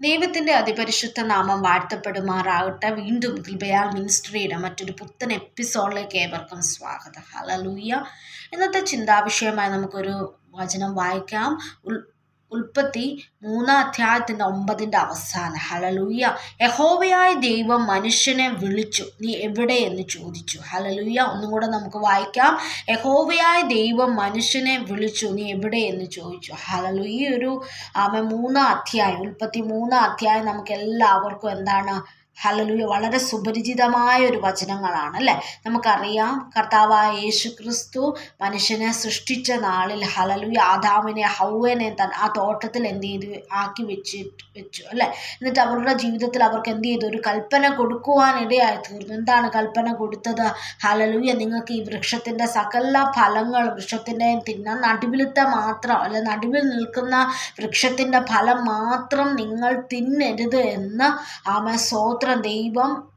ദൈവത്തിന്റെ അതിപരിശുദ്ധ നാമം വാഴ്ത്തപ്പെടുമാറാകട്ടെ. വീണ്ടും കൃപയാൽ മിനിസ്ട്രിയുടെ മറ്റൊരു പുത്തൻ എപ്പിസോഡിലേക്ക് ഏവർക്കും സ്വാഗതം. ഹലലൂയ ഇന്നത്തെ ചിന്താവിഷയമായി നമുക്കൊരു വചനം വായിക്കാം. ഉൽപ്പത്തി മൂന്നാം അധ്യായത്തിന്റെ ഒമ്പതിന്റെ അവസാനം. ഹലലുയ്യ യഹോവയായ ദൈവം മനുഷ്യനെ വിളിച്ചു. നീ എവിടെ? എന്ന് ചോദിച്ചു. ഹലലുയ്യ ഒന്നും കൂടെ നമുക്ക് വായിക്കാം. യഹോവയായ ദൈവം മനുഷ്യനെ വിളിച്ചു. നീ എവിടെ? എന്ന് ചോദിച്ചു. ഹലലു ഒരു ആമ മൂന്നാം അധ്യായം ഉൽപ്പത്തി മൂന്നാം അധ്യായം നമുക്ക് എല്ലാവർക്കും എന്താണ് ഹലലുയ വളരെ സുപരിചിതമായ ഒരു വചനങ്ങളാണ് അല്ലേ? നമുക്കറിയാം കർത്താവായ യേശു ക്രിസ്തു മനുഷ്യനെ സൃഷ്ടിച്ച നാളിൽ ഹലലുയ ആദാമിനെ ഹൗവനെ തൻ ആ തോട്ടത്തിൽ എന്ത് ചെയ്തു? ആക്കി വെച്ചിട്ട് വെച്ചു അല്ലേ? എന്നിട്ട് അവരുടെ ജീവിതത്തിൽ അവർക്ക് എന്ത് ചെയ്തു? ഒരു കൽപ്പന കൊടുക്കുവാനിടയായി തീർന്നു. എന്താണ് കൽപ്പന കൊടുത്തത്? ഹലലുയ നിങ്ങൾക്ക് ഈ വൃക്ഷത്തിന്റെ സകല ഫലങ്ങൾ വൃക്ഷത്തിന്റെ തിന്നാൻ നടുവിലത്തെ മാത്രം അല്ലെ നടുവിൽ നിൽക്കുന്ന വൃക്ഷത്തിന്റെ ഫലം മാത്രം നിങ്ങൾ തിന്നരുത് എന്ന് ആമ സ്വോത്ര ദൈവം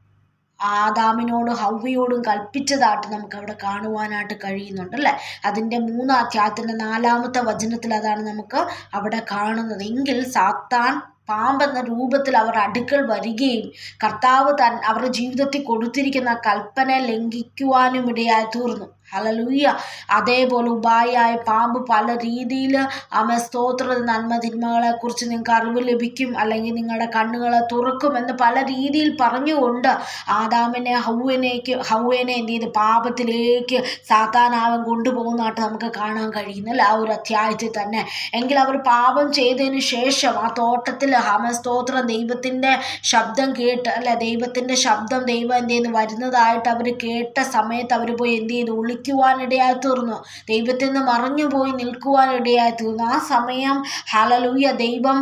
ആദാമിനോടും ഹൗവയോടും കൽപ്പിച്ചതായിട്ട് നമുക്ക് അവിടെ കാണുവാനായിട്ട് കഴിയുന്നുണ്ട് അല്ലേ? അതിന്റെ മൂന്നാം അധ്യായത്തിന്റെ നാലാമത്തെ വചനത്തിൽ അതാണ് നമുക്ക് അവിടെ കാണുന്നത്. എങ്കിൽ സാത്താൻ പാമ്പെന്ന രൂപത്തിൽ അവരുടെ അടുക്കൽ വരികയും കർത്താവ് തൻ അവരുടെ ജീവിതത്തിൽ കൊടുത്തിരിക്കുന്ന കൽപ്പന ലംഘിക്കുവാനും ഇടയായി തീർന്നു. ഹലലൂയ്യ അതേപോലെ ഉപായായ പാമ്പ് പല രീതിയിൽ അമ സ്തോത്ര നന്മ തിന്മകളെക്കുറിച്ച് നിങ്ങൾക്ക് അറിവ് ലഭിക്കും അല്ലെങ്കിൽ നിങ്ങളുടെ കണ്ണുകളെ തുറക്കും എന്ന് പല രീതിയിൽ പറഞ്ഞുകൊണ്ട് ആദാമിനെ ഹൗവനേക്ക് ഹൗവനെ എന്ത് ചെയ്ത് പാപത്തിലേക്ക് സാത്താനാവൻ കൊണ്ടുപോകുന്നതായിട്ട് നമുക്ക് കാണാൻ കഴിയുന്നില്ല ആ ഒരു അധ്യായത്തിൽ തന്നെ. എങ്കിൽ അവർ പാപം ചെയ്തതിന് ശേഷം ആ തോട്ടത്തിൽ ഹമ സ്തോത്രം ദൈവത്തിന്റെ ശബ്ദം കേട്ട് അല്ല ദൈവത്തിന്റെ ശബ്ദം ദൈവം എന്ത് ചെയ്യുന്നു? വരുന്നതായിട്ട് അവർ കേട്ട സമയത്ത് അവർ പോയി എന്ത് ചെയ്തു? ഒളിക്കുവാനിടയായി തീർന്നു. ദൈവത്തിൽ നിന്ന് മറഞ്ഞുപോയി നിൽക്കുവാനിടയായി തീർന്നു. ആ സമയം ഹലലൂയ ദൈവം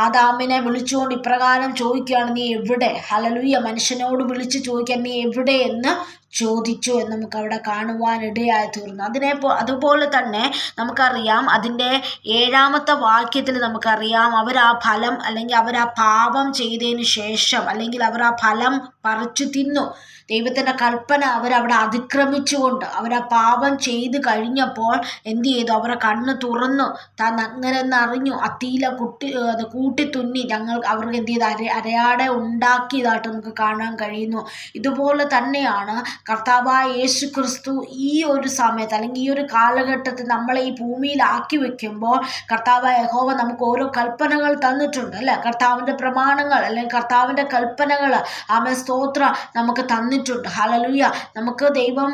ആദാമിനെ വിളിച്ചുകൊണ്ട് ഇപ്രകാരം ചോദിക്കുകയാണ് നീ എവിടെ? ഹലലൂയ മനുഷ്യനോട് വിളിച്ച് ചോദിക്കാൻ നീ എവിടെ? എന്ന് ചോദിച്ചു എന്ന് നമുക്ക് അവിടെ കാണുവാനിടയായി തീർന്നു. അതിനെ അതുപോലെ തന്നെ നമുക്കറിയാം അതിന്റെ ഏഴാമത്തെ വാക്യത്തിൽ നമുക്കറിയാം അവർ ആ ഫലം അല്ലെങ്കിൽ അവർ ആ പാപം ചെയ്തതിന് ശേഷം അല്ലെങ്കിൽ അവർ ആ ഫലം പറിച്ചു തിന്നു. ദൈവത്തിന്റെ കൽപ്പന അവരവിടെ അതിക്രമിച്ചുകൊണ്ട് അവർ ആ പാപം ചെയ്ത് കഴിഞ്ഞപ്പോൾ എന്ത് ചെയ്തു? അവരെ കണ്ണ് തുറന്നു. താൻ അങ്ങനെന്ന് അറിഞ്ഞു. അത്തീല കുട്ടി അത് കൂട്ടി തുന്നി ഞങ്ങൾ അവർക്ക് എന്ത് ചെയ്ത്? അര അരയാടെ ഉണ്ടാക്കിയതായിട്ട് നമുക്ക് കാണാൻ കഴിയുന്നു. ഇതുപോലെ തന്നെയാണ് കർത്താവായ യേശു ക്രിസ്തു ഈ ഒരു സമയത്ത് അല്ലെങ്കിൽ ഈ ഒരു കാലഘട്ടത്തിൽ നമ്മളെ ഈ ഭൂമിയിലാക്കി വെക്കുമ്പോൾ കർത്താവായ യഹോവ നമുക്ക് ഓരോ കൽപ്പനകൾ തന്നിട്ടുണ്ട് അല്ലേ? കർത്താവിന്റെ പ്രമാണങ്ങൾ അല്ലെങ്കിൽ കർത്താവിന്റെ കൽപ്പനകൾ ആമ സ്തോത്ര നമുക്ക് തന്നിട്ടുണ്ട്. ഹലലുയ നമുക്ക് ദൈവം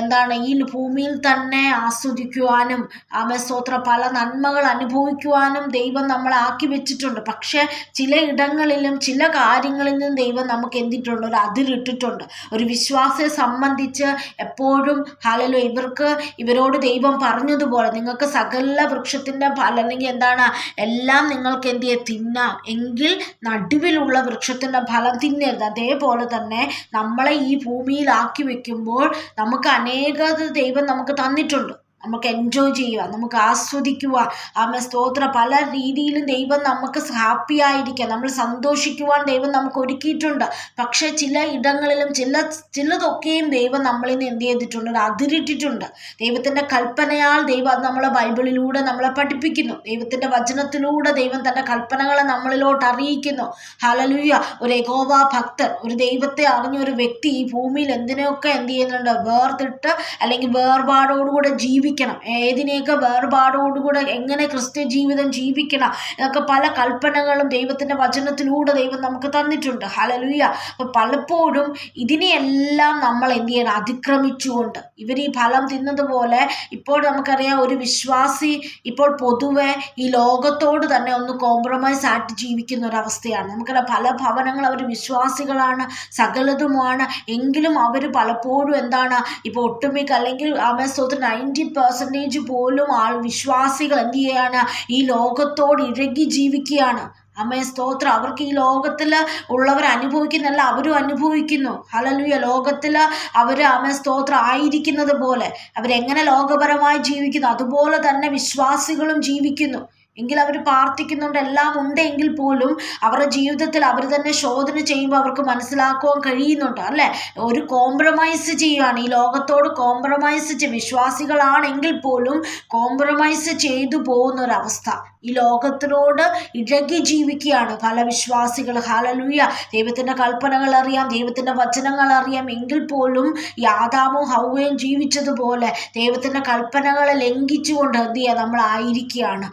എന്താണ് ഈ ഭൂമിയിൽ തന്നെ ആസ്വദിക്കുവാനും ആമ സ്തോത്ര പല നന്മകൾ അനുഭവിക്കുവാനും ദൈവം നമ്മളെ ആക്കി വെച്ചിട്ടുണ്ട്. പക്ഷേ ചില ഇടങ്ങളിലും ചില കാര്യങ്ങളിലും ദൈവം നമുക്ക് എന്തിട്ടുണ്ട്? ഒരു അതിരിട്ടിട്ടുണ്ട്. ഒരു വിശ്വാസത്തെ സംബന്ധിച്ച് എപ്പോഴും ഹലലു ഇവർക്ക് ഇവരോട് ദൈവം പറഞ്ഞതുപോലെ നിങ്ങൾക്ക് സകല വൃക്ഷത്തിന്റെ ഫലം അല്ലെങ്കിൽ എന്താണ് എല്ലാം നിങ്ങൾക്ക് എന്ത് ചെയ്യാം? തിന്നാം. എങ്കിൽ നടുവിലുള്ള വൃക്ഷത്തിന്റെ ഫലം തിന്നരുത്. അതേപോലെ തന്നെ നമ്മളെ ഈ ഭൂമിയിലാക്കി വെക്കുമ്പോൾ നമുക്ക് അനേകത് ദൈവം നമുക്ക് തന്നിട്ടുണ്ട്. നമുക്ക് എൻജോയ് ചെയ്യുക നമുക്ക് ആസ്വദിക്കുക. ആമ സ്തോത്ര. പല രീതിയിലും ദൈവം നമുക്ക് ഹാപ്പി ആയിരിക്കാം നമ്മൾ സന്തോഷിക്കുവാൻ ദൈവം നമുക്ക് ഒരുക്കിയിട്ടുണ്ട്. പക്ഷേ ചില ഇടങ്ങളിലും ചില ചിലതൊക്കെയും ദൈവം നമ്മളിൽ നിന്ന് എന്ത് ചെയ്തിട്ടുണ്ട്? അതിരിട്ടിട്ടുണ്ട്. ദൈവത്തിന്റെ കൽപ്പനയാൽ ദൈവം അത് നമ്മളെ ബൈബിളിലൂടെ നമ്മളെ പഠിപ്പിക്കുന്നു. ദൈവത്തിന്റെ വചനത്തിലൂടെ ദൈവം തന്റെ കൽപ്പനകളെ നമ്മളിലോട്ട് അറിയിക്കുന്നു. ഹലലുയ ഒരു എഗോവ ഭക്തൻ ഒരു ദൈവത്തെ അറിഞ്ഞ ഒരു വ്യക്തി ഈ ഭൂമിയിൽ എന്തിനൊക്കെ എന്ത് ചെയ്യുന്നുണ്ട്? വേർതിട്ട് അല്ലെങ്കിൽ വേർപാടോടുകൂടെ ജീവി ജീവിക്കണം. ഏതിനെയൊക്കെ വേർപാടോടുകൂടെ എങ്ങനെ ക്രിസ്ത്യ ജീവിതം ജീവിക്കണം എന്നൊക്കെ പല കൽപ്പനകളും ദൈവത്തിന്റെ വചനത്തിലൂടെ ദൈവം നമുക്ക് തന്നിട്ടുണ്ട്. ഹലലുയ്യ അപ്പോൾ പലപ്പോഴും ഇതിനെയെല്ലാം നമ്മൾ എന്ത് ചെയ്യണം? അതിക്രമിച്ചുകൊണ്ട്. ഇവർ ഈ ഫലം തിന്നതുപോലെ ഇപ്പോൾ നമുക്കറിയാം ഒരു വിശ്വാസി ഇപ്പോൾ പൊതുവെ ഈ ലോകത്തോട് തന്നെ ഒന്ന് കോംപ്രമൈസ് ആയിട്ട് ജീവിക്കുന്ന ഒരവസ്ഥയാണ്. നമുക്കറിയാം പല ഭവനങ്ങൾ അവർ വിശ്വാസികളാണ് സകലതുമാണ്. എങ്കിലും അവർ പലപ്പോഴും എന്താണ്? ഇപ്പോൾ ഒട്ടുമിക്ക അല്ലെങ്കിൽ ആമസ്തോത്ര നയന്റി പെർസെന്റേജ് പോലും ആൾ വിശ്വാസികൾ എന്ത് ചെയ്യാണ് ഈ ലോകത്തോട് ഇഴകി ജീവിക്കുകയാണ്. അമ്മയെ സ്തോത്രം. അവർക്ക് ഈ ലോകത്തിൽ ഉള്ളവർ അനുഭവിക്കുന്നല്ല അവരും അനുഭവിക്കുന്നു. ഹലലുയ ലോകത്തിൽ അവർ അമ്മ സ്തോത്രം ആയിരിക്കുന്നത് പോലെ. അവരെങ്ങനെ ലോകപരമായി ജീവിക്കുന്നു? അതുപോലെ തന്നെ വിശ്വാസികളും ജീവിക്കുന്നു. എങ്കിൽ അവർ പ്രാർത്ഥിക്കുന്നുണ്ട് എല്ലാം ഉണ്ട് എങ്കിൽ പോലും അവരുടെ ജീവിതത്തിൽ അവർ തന്നെ ശോധന ചെയ്യുമ്പോൾ അവർക്ക് മനസ്സിലാക്കുവാൻ കഴിയുന്നുണ്ട് അല്ലേ? ഒരു കോംപ്രമൈസ് ചെയ്യുകയാണ് ഈ ലോകത്തോട് കോംപ്രമൈസ് ചെയ്യും വിശ്വാസികളാണെങ്കിൽ പോലും കോംപ്രമൈസ് ചെയ്തു പോകുന്ന ഒരവസ്ഥ ഈ ലോകത്തിനോട് ഇഴകി ജീവിക്കുകയാണ് പല വിശ്വാസികൾ. ഹാലലൂയ ദൈവത്തിന്റെ കൽപ്പനകൾ അറിയാം ദൈവത്തിന്റെ വചനങ്ങൾ അറിയാം. എങ്കിൽ പോലും യാതാമും ഹൗവയും ജീവിച്ചതുപോലെ ദൈവത്തിന്റെ കൽപ്പനകളെ ലംഘിച്ചുകൊണ്ട് എന്ത് ചെയ്യുക നമ്മളായിരിക്കുകയാണ്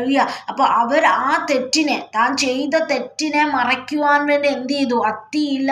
ഹലലൂയ അപ്പോൾ അവർ ആ തെറ്റിനെ താൻ ചെയ്ത തെറ്റിനെ മറയ്ക്കുവാൻ വേണ്ടി എന്ത് ചെയ്തു? അത്തിയില്ല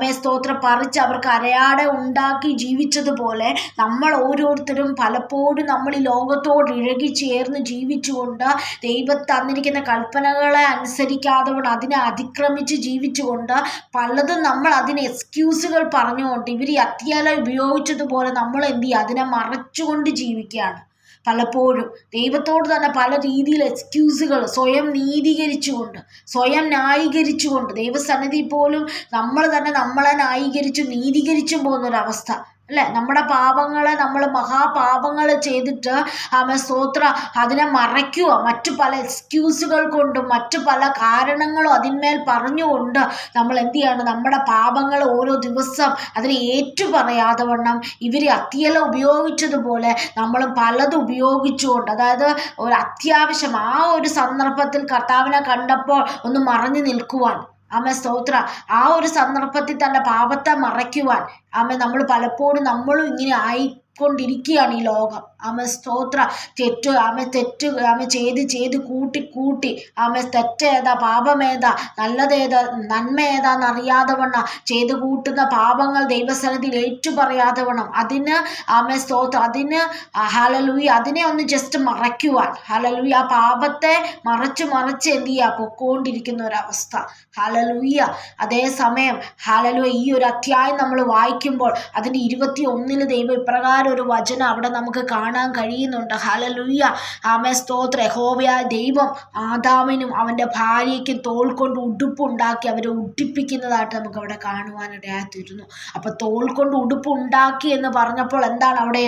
മേ സ്തോത്രം പറിച്ച് അവർക്ക് അരയാടെ ഉണ്ടാക്കി ജീവിച്ചതുപോലെ നമ്മൾ ഓരോരുത്തരും പലപ്പോഴും നമ്മൾ ഈ ലോകത്തോട് ഇഴകി ചേർന്ന് ജീവിച്ചുകൊണ്ട് ദൈവം തന്നിരിക്കുന്ന കൽപ്പനകളെ അനുസരിക്കാതെ കൊണ്ട് അതിനെ അതിക്രമിച്ച് ജീവിച്ചുകൊണ്ട് പലതും നമ്മൾ അതിന് എക്സ്ക്യൂസുകൾ പറഞ്ഞുകൊണ്ട് ഇവർ ഈ അത്യാല ഉപയോഗിച്ചതുപോലെ നമ്മൾ എന്ത് ചെയ്യുക അതിനെ മറച്ചുകൊണ്ട് ജീവിക്കുകയാണ്. പലപ്പോഴും. ദൈവത്തോട് തന്നെ പല രീതിയിൽ എക്സ്ക്യൂസുകൾ സ്വയം നീതീകരിച്ചുകൊണ്ട് സ്വയം ന്യായീകരിച്ചുകൊണ്ട് ദൈവസന്നിധി പോലും നമ്മൾ തന്നെ നമ്മളെ ന്യായീകരിച്ചും നീതീകരിച്ചും പോകുന്നൊരവസ്ഥ അല്ലേ? നമ്മുടെ പാപങ്ങളെ നമ്മൾ മഹാപാപങ്ങൾ ചെയ്തിട്ട് ആമ സ്തോത്ര. അതിനെ മറയ്ക്കുക. മറ്റു പല എക്സ്ക്യൂസുകൾ കൊണ്ടും മറ്റു പല കാരണങ്ങളും അതിന്മേൽ പറഞ്ഞുകൊണ്ട് നമ്മൾ എന്ത് ചെയ്യാണ്? നമ്മുടെ പാപങ്ങൾ ഓരോ ദിവസം അതിനെ ഏറ്റു പറയാതെ വണ്ണം ഇവർ അത്തിയല ഉപയോഗിച്ചതുപോലെ നമ്മൾ പലത് ഉപയോഗിച്ചുകൊണ്ട് അതായത് ഒരു അത്യാവശ്യം ആ ഒരു സന്ദർഭത്തിൽ കർത്താവിനെ കണ്ടപ്പോൾ ഒന്ന് മറഞ്ഞു നിൽക്കുവാൻ. ആമ സ്തോത്ര. ആ ഒരു സന്ദർഭത്തിൽ തന്നെ പാപത്തെ മറയ്ക്കുവാൻ ആമ നമ്മൾ പലപ്പോഴും നമ്മളും ഇങ്ങനെ ആയിക്കൊണ്ടിരിക്കുകയാണ് ഈ ലോകം. ആമ സ്തോത്ര. തെറ്റ് ആമ തെറ്റ് ആമ ചെയ്ത് ചെയ്ത് കൂട്ടി കൂട്ടി. ആമ തെറ്റേതാ പാപമേതാ നല്ലതേതാ നന്മ ഏതാന്ന് അറിയാതെ വണ്ണം. ചെയ്ത് കൂട്ടുന്ന പാപങ്ങൾ ദൈവസ്ഥലത്തിൽ ഏറ്റു പറയാതെ വണ്ണം. അതിന് ആമ സ്തോത്ര അതിന് ഹലലൂയി അതിനെ ഒന്ന് ജസ്റ്റ് മറയ്ക്കുവാൻ. ഹലലൂയി ആ പാപത്തെ മറച്ച് മറച്ച് എന്ത് ചെയ്യുക പൊക്കോണ്ടിരിക്കുന്ന ഒരവസ്ഥ. ഹലലൂയ അതേസമയം ഹലലൂയ ഈ ഒരു അധ്യായം നമ്മൾ വായിക്കുമ്പോൾ അതിന്റെ ഇരുപത്തി ഒന്നിൽ ദൈവം ഇപ്രകാരം ഒരു വചനം അവിടെ നമുക്ക് കാണാൻ കഴിയുന്നുണ്ട്. ഹലലുയ്യ ആമേ സ്തോത്ര. ഹോവ്യ ദൈവം ആദാമിനും അവന്റെ ഭാര്യയ്ക്കും തോൾ കൊണ്ട് ഉടുപ്പുണ്ടാക്കി അവരെ ഉടുപ്പിക്കുന്നതായിട്ട് നമുക്ക് അവിടെ കാണുവാനിടയായിത്തീരുന്നു അപ്പോൾ തോൾ കൊണ്ട് ഉടുപ്പ് ഉണ്ടാക്കി എന്ന് പറഞ്ഞപ്പോൾ എന്താണ് അവിടെ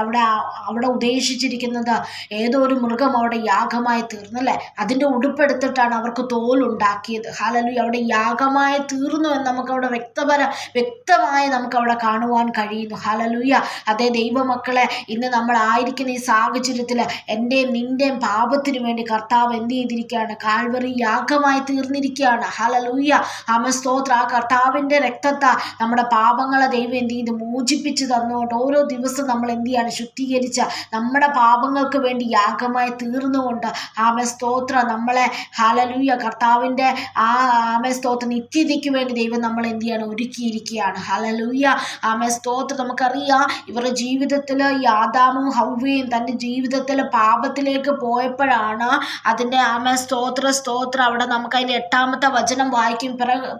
അവിടെ അവിടെ ഉദ്ദേശിച്ചിരിക്കുന്നത്? ഏതോ ഒരു മൃഗം അവിടെ യാഗമായി തീർന്നല്ലേ അതിന്റെ ഉടുപ്പെടുത്തിട്ടാണ് അവർക്ക് തോൽ ഉണ്ടാക്കിയത്. ഹലലു അവിടെ യാഗമായി തീർന്നു എന്ന് നമുക്ക് അവിടെ വ്യക്തപര വ്യക്തമായി നമുക്ക് അവിടെ കാണുവാൻ കഴിയുന്നു. ഹലലുയ്യ അതേ ദൈവമക്കളെ ഇന്ന് നമ്മൾ ആയിരിക്കുന്ന ഈ സാഹചര്യത്തിൽ എന്റെയും നിന്റെയും പാപത്തിന് വേണ്ടി കർത്താവ് എന്ത് ചെയ്തിരിക്കുകയാണ്? കാൽവറി യാഗമായി തീർന്നിരിക്കുകയാണ്. ഹലലൂയ ആമ സ്തോത്ര. ആ കർത്താവിന്റെ രക്തത്താ നമ്മുടെ പാപങ്ങളെ ദൈവം എന്ത് ചെയ്ത് മോചിപ്പിച്ച് തന്നുകൊണ്ട് ഓരോ ദിവസം നമ്മൾ എന്ത് ചെയ്യാണ്? ശുദ്ധീകരിച്ച നമ്മുടെ പാപങ്ങൾക്ക് വേണ്ടി യാഗമായി തീർന്നുകൊണ്ട് ആമ സ്തോത്ര. നമ്മളെ ഹലലൂയ കർത്താവിന്റെ ആ ആമ സ്തോത്ര നിത്യതയ്ക്ക് വേണ്ടി ദൈവം നമ്മൾ എന്ത് ചെയ്യാണ്? ഒരുക്കിയിരിക്കുകയാണ്. ഹലലൂയ ആമ സ്തോത്ര. നമുക്കറിയാം ഇവരുടെ ജീവിതത്തിൽ ഈ ആദാമും ഹൗവിയും തന്റെ ജീവിതത്തിൽ പാപത്തിലേക്ക് പോയപ്പോഴാണ് അതിന്റെ ആമ സ്തോത്ര സ്തോത്ര. അവിടെ നമുക്ക് അതിന്റെ എട്ടാമത്തെ വചനം വായിക്കും.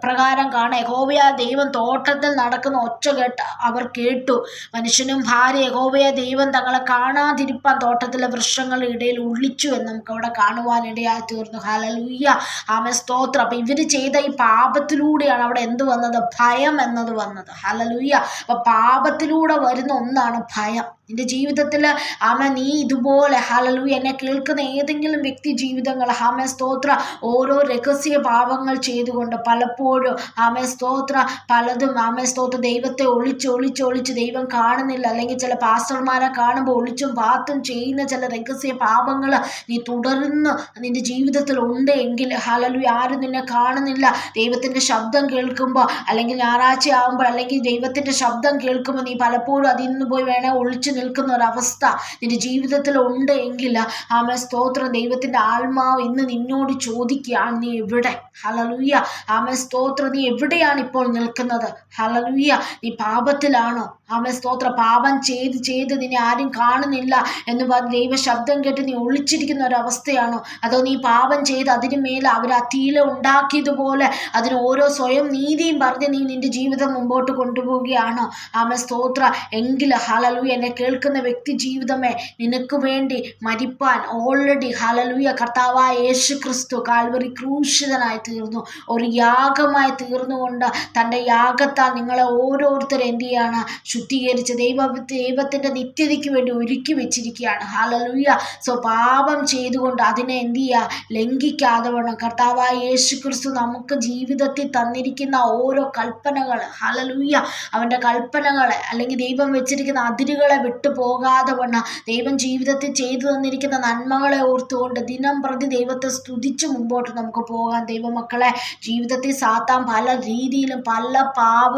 പ്രകാരം കാണാം. യഹോവയ ദൈവം തോട്ടത്തിൽ നടക്കുന്ന ഒച്ച കേട്ട് അവർ കേട്ടു. മനുഷ്യനും ഭാര്യ യഹോവയ ദൈവം തങ്ങളെ കാണാതിരിപ്പാൻ തോട്ടത്തിലെ വൃക്ഷങ്ങളുടെ ഇടയിൽ ഉള്ളിച്ചു എന്ന് നമുക്ക് അവിടെ കാണുവാനിടയായി തീർന്നു. ഹലലൂയ്യ ആമ സ്തോത്രം. അപ്പം ഇവർ ചെയ്ത ഈ പാപത്തിലൂടെയാണ് അവിടെ എന്ത് വന്നത്? ഭയം എന്നത് വന്നത്. ഹലലൂയ്യ അപ്പം പാപത്തിലൂടെ വരുന്ന ഒന്നാണ് ഭയം. നിന്റെ ജീവിതത്തിൽ ആമ നീ ഇതുപോലെ ഹലലു എന്നെ കേൾക്കുന്ന ഏതെങ്കിലും വ്യക്തി ജീവിതങ്ങൾ ആമ സ്തോത്ര ഓരോ രഹസ്യ പാപങ്ങൾ ചെയ്തുകൊണ്ട് പലപ്പോഴും ആമ സ്തോത്ര പലതും ആമ സ്തോത്ര ദൈവത്തെ ഒളിച്ച് ഒളിച്ച് ഒളിച്ച് ദൈവം കാണുന്നില്ല. അല്ലെങ്കിൽ ചില പാസ്റ്റർമാരെ കാണുമ്പോൾ ഒളിച്ചും പാത്തും ചെയ്യുന്ന ചില രഹസ്യ പാപങ്ങൾ നീ തുടർന്ന് നിന്റെ ജീവിതത്തിൽ ഉണ്ട് എങ്കിൽ ഹലലു ആരും നിന്നെ കാണുന്നില്ല. ദൈവത്തിന്റെ ശബ്ദം കേൾക്കുമ്പോൾ അല്ലെങ്കിൽ ഞായറാഴ്ച ആകുമ്പോൾ അല്ലെങ്കിൽ ദൈവത്തിന്റെ ശബ്ദം കേൾക്കുമ്പോൾ നീ പലപ്പോഴും അതിൽ നിന്ന് പോയി വേണേൽ ഒളിച്ചു നിൽക്കുന്ന ഒരവസ്ഥ നിന്റെ ജീവിതത്തിൽ ഉണ്ട് എങ്കിൽ ആമ സ്തോത്രം. ദൈവത്തിന്റെ ആത്മാവ് ഇന്ന് നിന്നോട് ചോദിക്കുകയാണ് നീ എവിടെ? ഹലലുയ്യ ആമേ സ്തോത്രം. നീ എവിടെയാണ് ഇപ്പോൾ നിൽക്കുന്നത്? ഹലലുയ്യ നീ പാപത്തിലാണോ? ആമേ സ്തോത്ര. പാപം ചെയ്ത് ചെയ്ത് നിന്നെ ആരും കാണുന്നില്ല എന്ന് പറഞ്ഞ് ദൈവ ശബ്ദം കേട്ട് നീ ഒളിച്ചിരിക്കുന്ന ഒരവസ്ഥയാണോ അതോ നീ പാപം ചെയ്ത് അതിന് മേലെ അവർ ആ തീല ഉണ്ടാക്കിയതുപോലെ അതിന് ഓരോ സ്വയം നീതിയും പറഞ്ഞ് നീ നിന്റെ ജീവിതം മുമ്പോട്ട് കൊണ്ടുപോവുകയാണോ? ആമേ സ്തോത്ര. എങ്കിൽ ഹലലു എന്നെ കേൾക്കുന്ന വ്യക്തി ജീവിതമേ നിനക്ക് വേണ്ടി മരിപ്പാൻ ഓൾറെഡി ഹലലുയ കർത്താവായ യേശു ക്രിസ്തു കാൽവറി ക്രൂശിതനായി തീർന്നു. ഒരു യാഗമായി തീർന്നുകൊണ്ട് തന്റെ യാഗത്താൽ നിങ്ങളെ ഓരോരുത്തരും എന്ത് ചെയ്യാണ്? ശുദ്ധീകരിച്ച് ദൈവ ദൈവത്തിന്റെ നിത്യതയ്ക്ക് വേണ്ടി ഒരുക്കി വെച്ചിരിക്കുകയാണ്. ഹലലുയ സോ പാപം ചെയ്തുകൊണ്ട് അതിനെ എന്ത് ചെയ്യുക? ലംഘിക്കാതെ വേണം. കർത്താവായ യേശു ക്രിസ്തു നമുക്ക് ജീവിതത്തിൽ തന്നിരിക്കുന്ന ഓരോ കൽപ്പനകൾ ഹലലുയ അവന്റെ കൽപ്പനകളെ അല്ലെങ്കിൽ ദൈവം വെച്ചിരിക്കുന്ന അതിരുകളെ വിട്ടു പോകാതെ വണ്ണം ദൈവം ജീവിതത്തിൽ ചെയ്തു തന്നിരിക്കുന്ന നന്മകളെ ഓർത്തുകൊണ്ട് ദിനം പ്രതി ദൈവത്തെ സ്തുതിച്ച് മുമ്പോട്ട് നമുക്ക് പോകാം. ദൈവമക്കളെ ജീവിതത്തിൽ സാത്താൻ പല രീതിയിലും പല പാപ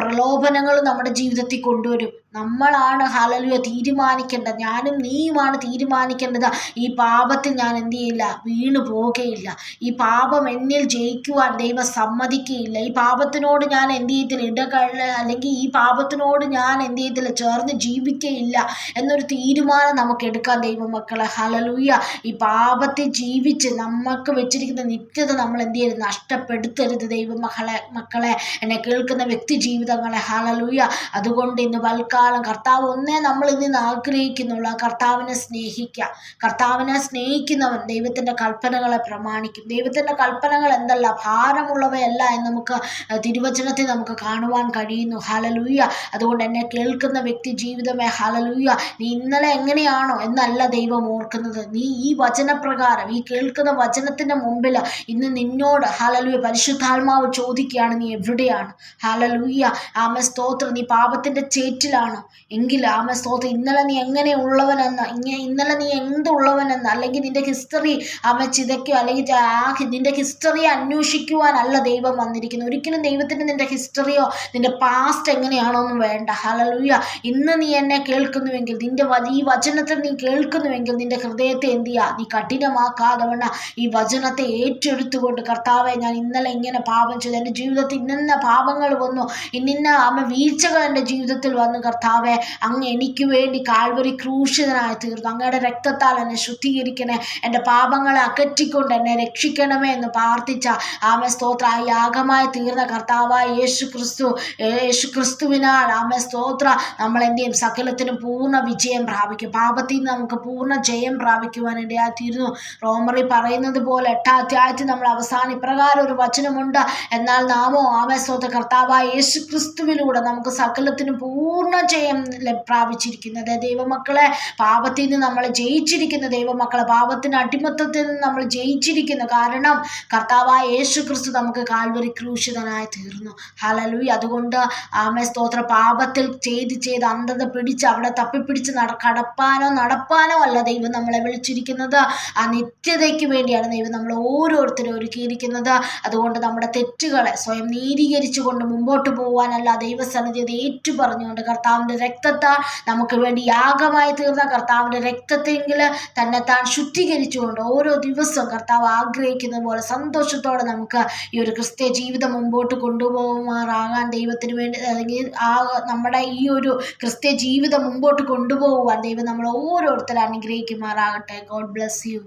പ്രലോഭനങ്ങളും നമ്മുടെ ജീവിതത്തിൽ കൊണ്ടുവരും. നമ്മളാണ് ഹലലുയ തീരുമാനിക്കേണ്ടത്. ഞാനും നീയുമാണ് തീരുമാനിക്കേണ്ടത്. ഈ പാപത്തിൽ ഞാൻ എന്ത് ചെയ്യില്ല? വീണു പോകുകയില്ല ഈ പാപം എന്നിൽ ജയിക്കുവാൻ ദൈവം സമ്മതിക്കുകയില്ല. ഈ പാപത്തിനോട് ഞാൻ എന്ത് ചെയ്യത്തില്ല? ഇടകഴ അല്ലെങ്കിൽ ഈ പാപത്തിനോട് ഞാൻ എന്ത് ചെയ്യത്തില്ല? ചേർന്ന് ജീവിക്കുകയില്ല എന്നൊരു തീരുമാനം നമുക്ക് എടുക്കാം ദൈവമക്കളെ. ഹലലുയ ഈ പാപത്തെ ജീവിച്ച് നമുക്ക് വെച്ചിരിക്കുന്ന നിത്യത നമ്മൾ എന്ത് ചെയ്യരുത്? നഷ്ടപ്പെടുത്തരുത് ദൈവമക്കളെ മക്കളെ. മക്കളെ എന്നെ കേൾക്കുന്ന വ്യക്തി ജീവിതങ്ങളെ ഹലലുയ അതുകൊണ്ട് ഇന്ന് വൽക്കാലം കർത്താവ് ഒന്നേ നമ്മൾ ഇതിന് ആഗ്രഹിക്കുന്നുള്ളൂ. ആ കർത്താവിനെ സ്നേഹിക്കുക. കർത്താവിനെ സ്നേഹിക്കുന്നവൻ ദൈവത്തിന്റെ കൽപ്പനകളെ പ്രമാണിക്കും. ദൈവത്തിന്റെ കൽപ്പനകൾ എന്തല്ല? ഭാരമുള്ളവയല്ല എന്ന് നമുക്ക് തിരുവചനത്തിൽ നമുക്ക് കാണുവാൻ കഴിയുന്നു. ഹലലൂയ അതുകൊണ്ട് എന്നെ കേൾക്കുന്ന വ്യക്തി ജീവിതമേ ഹലലൂയ നീ ഇന്നലെ എങ്ങനെയാണോ എന്നല്ല ദൈവം ഓർക്കുന്നത്. നീ ഈ വചനപ്രകാരം ഈ കേൾക്കുന്ന വചനത്തിന്റെ മുമ്പിൽ ഇന്ന് നിന്നോട് ഹലലൂയ പരിശുദ്ധാത്മാവ് ചോദിക്കുകയാണ്. നീ എവിടെയാണ്? ഹലലൂയ ആമ സ്തോത്രം. നീ പാപത്തിന്റെ ചേറ്റിലാണോ. എങ്കിൽ ആമ സ്തോത്രം ഇന്നലെ നീ എങ്ങനെയുള്ളവനെന്ന് ഇങ്ങനെ ഇന്നലെ നീ എന്തുള്ളവനെന്ന് അല്ലെങ്കിൽ നിന്റെ ഹിസ്റ്ററി ആമ ചിതയ്ക്കോ അല്ലെങ്കിൽ ആ നിന്റെ ഹിസ്റ്ററി അന്വേഷിക്കുവാനല്ല ദൈവം വന്നിരിക്കുന്നത്. ഒരിക്കലും ദൈവത്തിന് നിന്റെ ഹിസ്റ്ററിയോ നിന്റെ പാസ്റ്റ് എങ്ങനെയാണോ എന്ന് വേണ്ട. ഹലലൂയ ഇന്ന് നീ എന്നെ കേൾക്കുന്നുവെങ്കിൽ നിന്റെ ഈ വചനത്തിൽ നീ കേൾക്കുന്നുവെങ്കിൽ നിന്റെ ഹൃദയത്തെ എന്ത് ചെയ്യുക നീ കഠിനമാക്കാതെ വേണ ഈ വചനത്തെ ഏറ്റെടുത്തുകൊണ്ട് കർത്താവെ ഞാൻ ഇന്നലെ ഇങ്ങനെ പാപം ചെയ്തു. എന്റെ ജീവിതത്തിൽ ഇന്ന പാപങ്ങൾ വന്നു. ഇന്നിന്ന ആമ വീഴ്ചകൾ എന്റെ ജീവിതത്തിൽ വന്നു. കർത്താവെ അങ്ങ് എനിക്ക് വേണ്ടി കാൽവരി ക്രൂശിതനായി തീർന്നു. അങ്ങയുടെ രക്തത്താൽ എന്നെ ശുദ്ധീകരിക്കണേ എന്റെ പാപങ്ങളെ അകറ്റിക്കൊണ്ട് എന്നെ രക്ഷിക്കണമേ എന്ന് പ്രാർത്ഥിച്ച ആമ സ്തോത്ര. ആ യാഗമായി തീർന്ന കർത്താവായ യേശു ക്രിസ്തു യേശു ക്രിസ്തുവിനാൽ ആമ സ്തോത്ര. നമ്മൾ എന്ത് ചെയ്യും സകലത്തിനും പൂർണ വിജയം പ്രാപിക്കും. പാപത്തിൽ നിന്ന് നമുക്ക് പൂർണ ജയം പ്രാപിക്കുവാൻ ഇടയായി തീരുന്നു റോമറി പറയുന്നത് പോലെ എട്ടാം അധ്യായത്തിൽ നമ്മൾ അവസാനം ഇപ്രകാരം ഒരു വചനമുണ്ട്. എന്നാൽ നാമോ ആമ സ്തോത്ര കർത്താവായ യേശു ക്രിസ്തുവിലൂടെ നമുക്ക് സകലത്തിനും പൂർണ ജയം പ്രാപിച്ചിരിക്കുന്നത്. ദൈവമക്കളെ പാപത്തിൽ നിന്ന് നമ്മൾ ജയിച്ചിരിക്കുന്ന ദൈവമക്കളെ പാപത്തിന് അടിമത്തത്തിൽ നിന്ന് നമ്മൾ ജയിച്ചിരിക്കുന്നു. കാരണം കർത്താവായ യേശു ക്രിസ്തു നമുക്ക് കാൽവരി ക്രൂശിതനായി തീർന്നു. ഹലലു അതുകൊണ്ട് ആമേ സ്തോത്ര. പാപത്തിൽ ചെയ്ത് ചെയ്ത് അന്ധത പിടിച്ച് അവിടെ തപ്പിപ്പിടിച്ച് നട കടപ്പാനോ നടപ്പാനോ അല്ല ദൈവം നമ്മളെ വിളിച്ചിരിക്കുന്നത്. ആ നിത്യതയ്ക്ക് വേണ്ടിയാണ് ദൈവം നമ്മൾ ഓരോരുത്തരും ഒരുക്കിയിരിക്കുന്നത്. അതുകൊണ്ട് നമ്മുടെ തെറ്റുകളെ സ്വയം നീതീകരിച്ചുകൊണ്ട് മുമ്പോട്ട് പോകാനല്ല ദൈവസന്നിധി അത് ഏറ്റു പറഞ്ഞുകൊണ്ട് കർത്താവിന്റെ രക്തത്താൽ നമുക്ക് വേണ്ടി യാഗമായി തീർന്ന കർത്താവിന്റെ രക്തത്തെങ്കിൽ തന്നെ താൻ ശുദ്ധീകരിച്ചുകൊണ്ട് ഓരോ ദിവസവും കർത്താവ് ആഗ്രഹിക്കുന്ന പോലെ സന്തോഷത്തോടെ നമുക്ക് ഈ ഒരു ക്രിസ്ത്യ ജീവിതം മുമ്പോട്ട് കൊണ്ടുപോകുമാറാകാൻ ദൈവത്തിന് വേണ്ടി അല്ലെങ്കിൽ ആ നമ്മുടെ ഈ ഒരു ക്രിസ്ത്യ ജീവിതം മുമ്പോട്ട് കൊണ്ടുപോകുവാൻ ദൈവം നമ്മൾ ഓരോരുത്തരും അനുഗ്രഹിക്കുമാറാകട്ടെ. God bless you